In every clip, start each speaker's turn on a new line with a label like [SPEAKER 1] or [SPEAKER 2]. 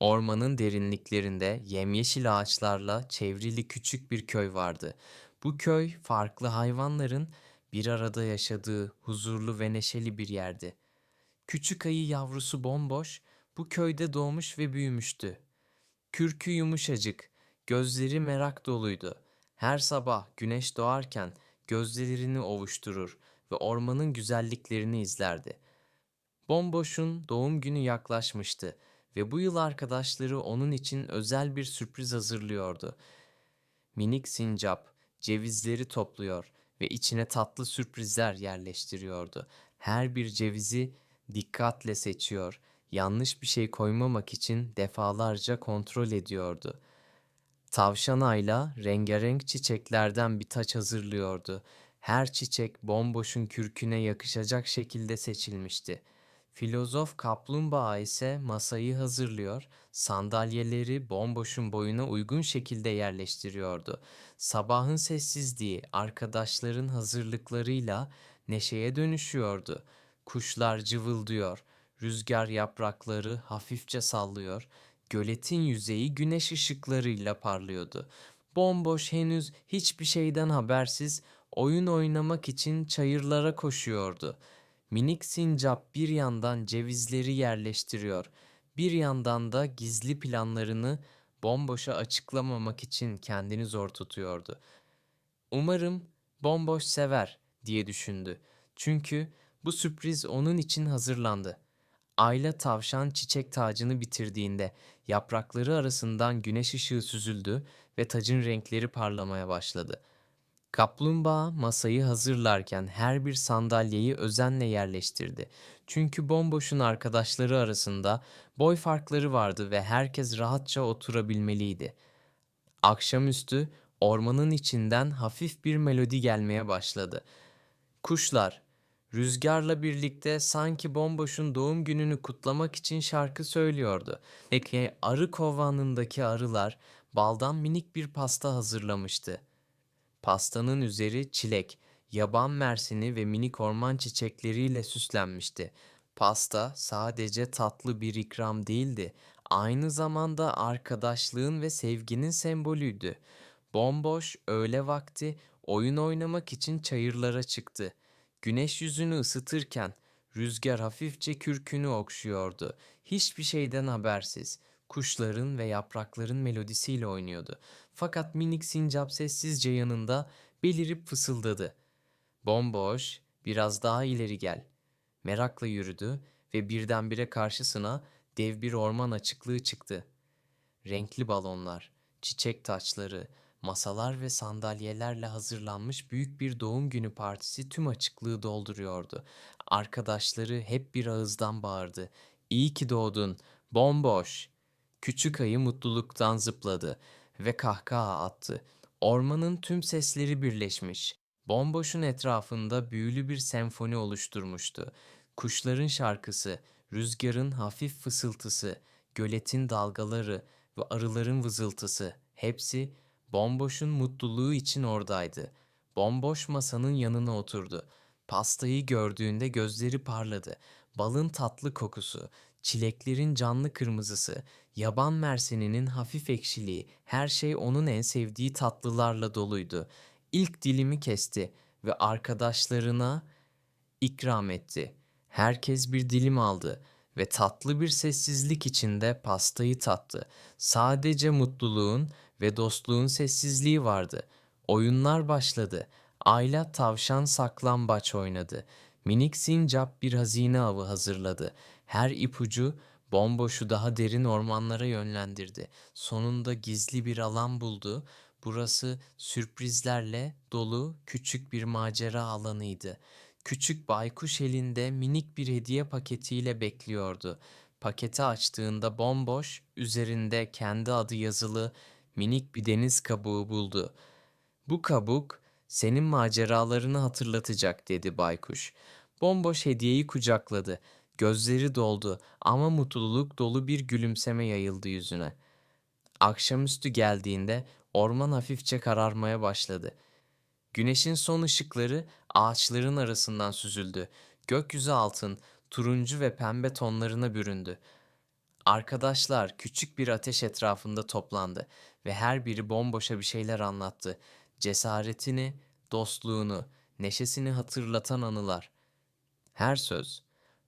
[SPEAKER 1] Ormanın derinliklerinde yemyeşil ağaçlarla çevrili küçük bir köy vardı. Bu köy farklı hayvanların bir arada yaşadığı huzurlu ve neşeli bir yerdi. Küçük ayı yavrusu bomboş bu köyde doğmuş ve büyümüştü. Kürkü yumuşacık, gözleri merak doluydu. Her sabah güneş doğarken gözlerini ovuşturur ve ormanın güzelliklerini izlerdi. Bomboş'un doğum günü yaklaşmıştı ve bu yıl arkadaşları onun için özel bir sürpriz hazırlıyordu. Minik sincap cevizleri topluyor ve içine tatlı sürprizler yerleştiriyordu. Her bir cevizi dikkatle seçiyor, yanlış bir şey koymamak için defalarca kontrol ediyordu. Tavşan Ayla rengarenk çiçeklerden bir taç hazırlıyordu. Her çiçek bomboşun kürküne yakışacak şekilde seçilmişti. Filozof kaplumbağa ise masayı hazırlıyor, sandalyeleri bomboşun boyuna uygun şekilde yerleştiriyordu. Sabahın sessizliği arkadaşların hazırlıklarıyla neşeye dönüşüyordu. Kuşlar cıvıldıyor, rüzgar yaprakları hafifçe sallıyor, göletin yüzeyi güneş ışıklarıyla parlıyordu. Bomboş henüz hiçbir şeyden habersiz oyun oynamak için çayırlara koşuyordu. Minik sincap bir yandan cevizleri yerleştiriyor, bir yandan da gizli planlarını bomboşa açıklamamak için kendini zor tutuyordu. Umarım bomboş sever diye düşündü. Çünkü bu sürpriz onun için hazırlandı. Ayla tavşan çiçek tacını bitirdiğinde yaprakları arasından güneş ışığı süzüldü ve tacın renkleri parlamaya başladı. Kaplumbağa masayı hazırlarken her bir sandalyeyi özenle yerleştirdi. Çünkü bomboşun arkadaşları arasında boy farkları vardı ve herkes rahatça oturabilmeliydi. Akşamüstü ormanın içinden hafif bir melodi gelmeye başladı. Kuşlar rüzgarla birlikte sanki bomboşun doğum gününü kutlamak için şarkı söylüyordu. Peki arı kovanındaki arılar baldan minik bir pasta hazırlamıştı. Pastanın üzeri çilek, yaban mersini ve minik orman çiçekleriyle süslenmişti. Pasta sadece tatlı bir ikram değildi, aynı zamanda arkadaşlığın ve sevginin sembolüydü. Bomboş öğle vakti oyun oynamak için çayırlara çıktı. Güneş yüzünü ısıtırken rüzgar hafifçe kürkünü okşuyordu. Hiçbir şeyden habersiz. Kuşların ve yaprakların melodisiyle oynuyordu. Fakat minik sincap sessizce yanında belirip fısıldadı. Bomboş, biraz daha ileri gel. Merakla yürüdü ve birdenbire karşısına dev bir orman açıklığı çıktı. Renkli balonlar, çiçek taçları, masalar ve sandalyelerle hazırlanmış büyük bir doğum günü partisi tüm açıklığı dolduruyordu. Arkadaşları hep bir ağızdan bağırdı. İyi ki doğdun, bomboş. Küçük ayı mutluluktan zıpladı ve kahkaha attı. Ormanın tüm sesleri birleşmiş. Bomboşun etrafında büyülü bir senfoni oluşturmuştu. Kuşların şarkısı, rüzgarın hafif fısıltısı, göletin dalgaları ve arıların vızıltısı hepsi Bomboş'un mutluluğu için oradaydı. Bomboş masanın yanına oturdu. Pastayı gördüğünde gözleri parladı. Balın tatlı kokusu, çileklerin canlı kırmızısı, yaban mersininin hafif ekşiliği, her şey onun en sevdiği tatlılarla doluydu. İlk dilimi kesti ve arkadaşlarına ikram etti. Herkes bir dilim aldı ve tatlı bir sessizlik içinde pastayı tattı. Sadece mutluluğun ve dostluğun sessizliği vardı. Oyunlar başladı. Ayla tavşan saklambaç oynadı. Minik sincap bir hazine avı hazırladı. Her ipucu bomboşu daha derin ormanlara yönlendirdi. Sonunda gizli bir alan buldu. Burası sürprizlerle dolu küçük bir macera alanıydı. Küçük baykuş elinde minik bir hediye paketiyle bekliyordu. Paketi açtığında bomboş, üzerinde kendi adı yazılı minik bir deniz kabuğu buldu. Bu kabuk senin maceralarını hatırlatacak dedi baykuş. Bomboş hediyeyi kucakladı. Gözleri doldu ama mutluluk dolu bir gülümseme yayıldı yüzüne. Akşamüstü geldiğinde orman hafifçe kararmaya başladı. Güneşin son ışıkları ağaçların arasından süzüldü. Gökyüzü altın, turuncu ve pembe tonlarına büründü. Arkadaşlar küçük bir ateş etrafında toplandı ve her biri bomboşa bir şeyler anlattı. Cesaretini, dostluğunu, neşesini hatırlatan anılar. Her söz,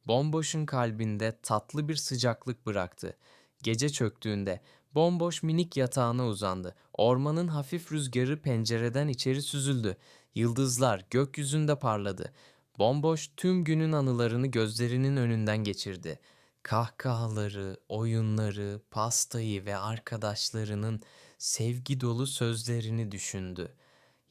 [SPEAKER 1] bomboşun kalbinde tatlı bir sıcaklık bıraktı. Gece çöktüğünde bomboş minik yatağına uzandı. Ormanın hafif rüzgarı pencereden içeri süzüldü. Yıldızlar gökyüzünde parladı. Bomboş tüm günün anılarını gözlerinin önünden geçirdi. Kahkahaları, oyunları, pastayı ve arkadaşlarının sevgi dolu sözlerini düşündü.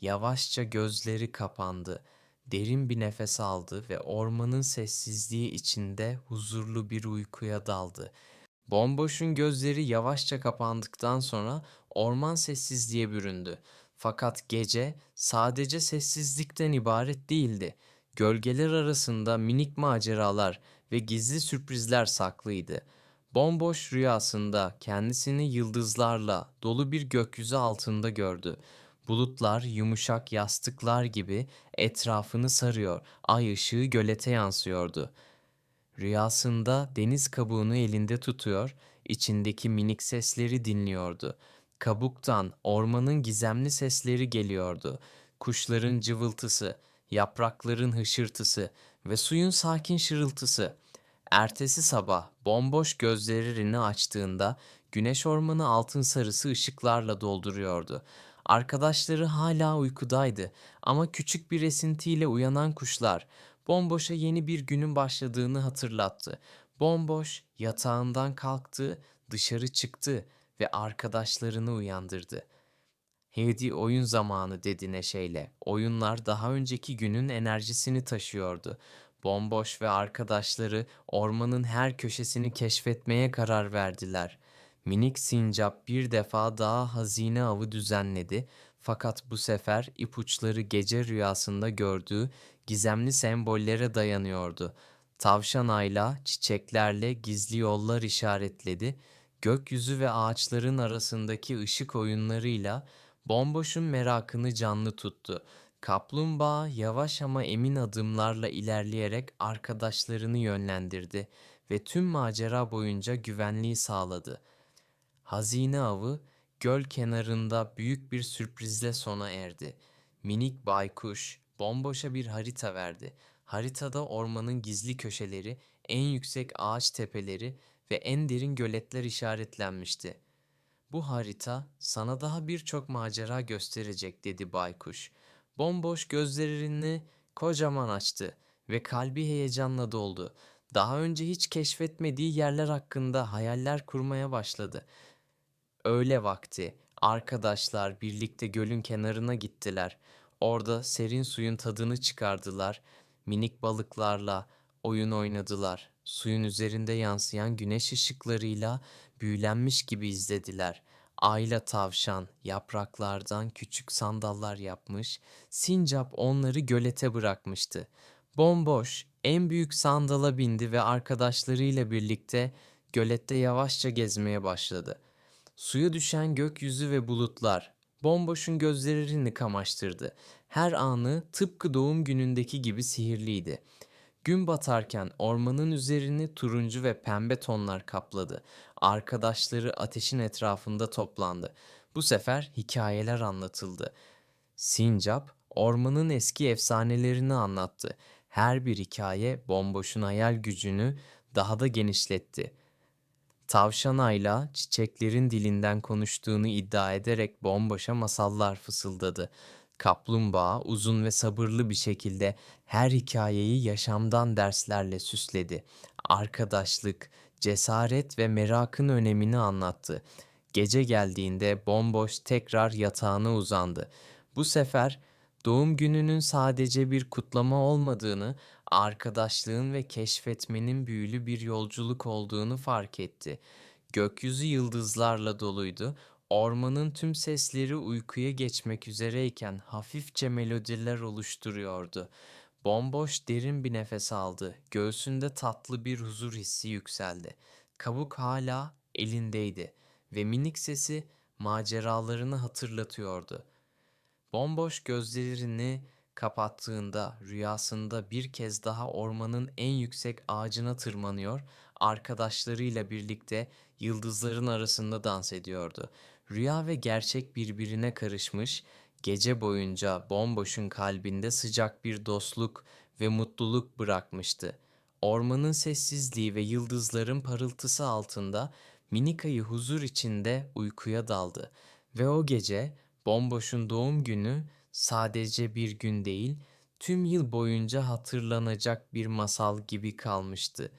[SPEAKER 1] Yavaşça gözleri kapandı. Derin bir nefes aldı ve ormanın sessizliği içinde huzurlu bir uykuya daldı. Bomboş'un gözleri yavaşça kapandıktan sonra orman sessizliğe büründü. Fakat gece sadece sessizlikten ibaret değildi. Gölgeler arasında minik maceralar ve gizli sürprizler saklıydı. Bomboş rüyasında kendisini yıldızlarla dolu bir gökyüzü altında gördü. Bulutlar yumuşak yastıklar gibi etrafını sarıyor, ay ışığı gölete yansıyordu. Rüyasında deniz kabuğunu elinde tutuyor, içindeki minik sesleri dinliyordu. Kabuktan ormanın gizemli sesleri geliyordu. Kuşların cıvıltısı, yaprakların hışırtısı ve suyun sakin şırıltısı. Ertesi sabah bomboş gözlerini açtığında güneş ormanı altın sarısı ışıklarla dolduruyordu. Arkadaşları hala uykudaydı ama küçük bir esintiyle uyanan kuşlar bomboşa yeni bir günün başladığını hatırlattı. Bomboş yatağından kalktı, dışarı çıktı ve arkadaşlarını uyandırdı. Hadi oyun zamanı dedi neşeyle. Oyunlar daha önceki günün enerjisini taşıyordu. Bomboş ve arkadaşları ormanın her köşesini keşfetmeye karar verdiler. Minik sincap bir defa daha hazine avı düzenledi fakat bu sefer ipuçları gece rüyasında gördüğü gizemli sembollere dayanıyordu. Tavşan ayla çiçeklerle gizli yollar işaretledi. Gökyüzü ve ağaçların arasındaki ışık oyunlarıyla bomboşun merakını canlı tuttu. Kaplumbağa yavaş ama emin adımlarla ilerleyerek arkadaşlarını yönlendirdi ve tüm macera boyunca güvenliği sağladı. Hazine avı göl kenarında büyük bir sürprizle sona erdi. Minik baykuş bomboşa bir harita verdi. Haritada ormanın gizli köşeleri, en yüksek ağaç tepeleri ve en derin göletler işaretlenmişti. Bu harita sana daha birçok macera gösterecek dedi baykuş. Bomboş gözlerini kocaman açtı ve kalbi heyecanla doldu. Daha önce hiç keşfetmediği yerler hakkında hayaller kurmaya başladı. Öğle vakti arkadaşlar birlikte gölün kenarına gittiler. Orada serin suyun tadını çıkardılar. Minik balıklarla oyun oynadılar. Suyun üzerinde yansıyan güneş ışıklarıyla büyülenmiş gibi izlediler. Ayla tavşan yapraklardan küçük sandallar yapmış, sincap onları gölete bırakmıştı. Bomboş en büyük sandala bindi ve arkadaşlarıyla birlikte gölette yavaşça gezmeye başladı. Suya düşen gökyüzü ve bulutlar bomboşun gözlerini kamaştırdı. Her anı tıpkı doğum günündeki gibi sihirliydi. Gün batarken ormanın üzerini turuncu ve pembe tonlar kapladı. Arkadaşları ateşin etrafında toplandı. Bu sefer hikayeler anlatıldı. Sincap ormanın eski efsanelerini anlattı. Her bir hikaye bomboşun hayal gücünü daha da genişletti. Tavşan Ayla çiçeklerin dilinden konuştuğunu iddia ederek bomboşa masallar fısıldadı. Kaplumbağa uzun ve sabırlı bir şekilde her hikayeyi yaşamdan derslerle süsledi. Arkadaşlık, cesaret ve merakın önemini anlattı. Gece geldiğinde bomboş tekrar yatağına uzandı. Bu sefer doğum gününün sadece bir kutlama olmadığını, arkadaşlığın ve keşfetmenin büyülü bir yolculuk olduğunu fark etti. Gökyüzü yıldızlarla doluydu. Ormanın tüm sesleri uykuya geçmek üzereyken hafifçe melodiler oluşturuyordu. Bomboş derin bir nefes aldı. Göğsünde tatlı bir huzur hissi yükseldi. Kabuk hala elindeydi ve minik sesi maceralarını hatırlatıyordu. Bomboş gözlerini kapattığında rüyasında bir kez daha ormanın en yüksek ağacına tırmanıyor, arkadaşlarıyla birlikte yıldızların arasında dans ediyordu. Rüya ve gerçek birbirine karışmış, gece boyunca bomboşun kalbinde sıcak bir dostluk ve mutluluk bırakmıştı. Ormanın sessizliği ve yıldızların parıltısı altında Minika'yı huzur içinde uykuya daldı ve o gece Bomboş'un doğum günü sadece bir gün değil, tüm yıl boyunca hatırlanacak bir masal gibi kalmıştı.